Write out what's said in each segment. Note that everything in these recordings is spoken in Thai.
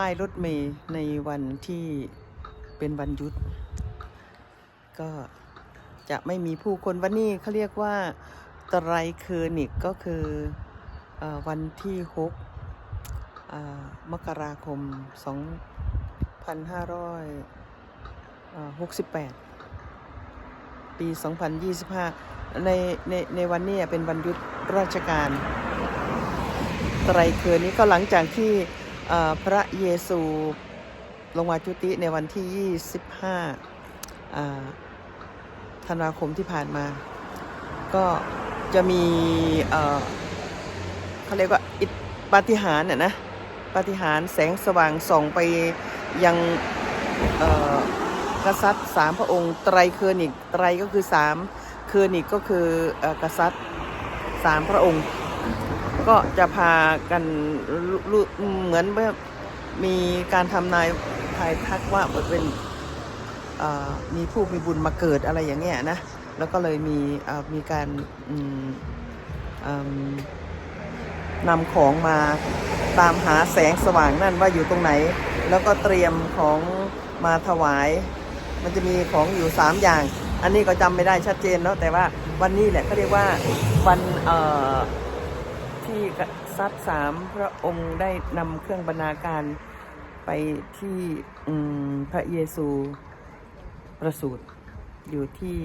ป้ายรถเมล์ในวันที่เป็นวันหยุด ก็จะไม่มีผู้คนวันนี้เขาเรียกว่าตรเคอร์นิกก็คืออวันที่6มกราคม 2568 ปี 2025 ในในในวันนี้เป็นวันหยุดราชการไตรเคอร์นี้ก็หลังจากที่ พระเยซูลงมาจุติในวันที่ 25ธันวาคมที่ผ่านมา ก็จะมีเขาเรียกว่าอิปาฏิหาริย์น่ะนะปาฏิหาริย์แสงสว่างส่องไปยังกษัตริย์สามพระองค์ ไตรเคอร์นิกไตรก็คือสามเคอร์นิกก็คือกษัตริย์สามพระองค์ ก็จะพากันเหมือนว่ามีการทำนายทายทักว่าเป็นมีผู้มีบุญมาเกิดอะไรอย่างเงี้ยนะ แล้วก็เลยมีมีการนำของมาตามหาแสงสว่างนั่นว่าอยู่ตรงไหน แล้วก็เตรียมของมาถวาย มันจะมีของอยู่สามอย่าง อันนี้ก็จำไม่ได้ชัดเจนเนาะแต่ว่าวันนี้แหละเขาเรียกว่าวันเอ่อ กษัตริย์สามพระองค์ได้นำเครื่องบรรณาการไปที่พระเยซูประสูติอยู่ที่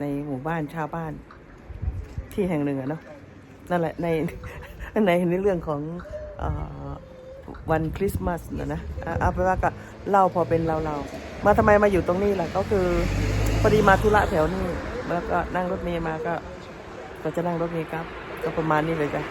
ในหมู่บ้านชาวบ้านที่แห่งหนึ่งอะเนาะนั่นแหละในในในเรื่องของอวันคริสต์มาสนะนะอะเอาไปนว่าก็เล่าพอเป็นเราเราๆมาทำไมมาอยู่ตรงนี้ล่ะก็คือพอดีมาธุระแถวนี้แล้วก็นั่งรถเมย์มาก็ก็จะนั่งรถเมล์ครับ ก็ประมาณนี้เลยจ้ะ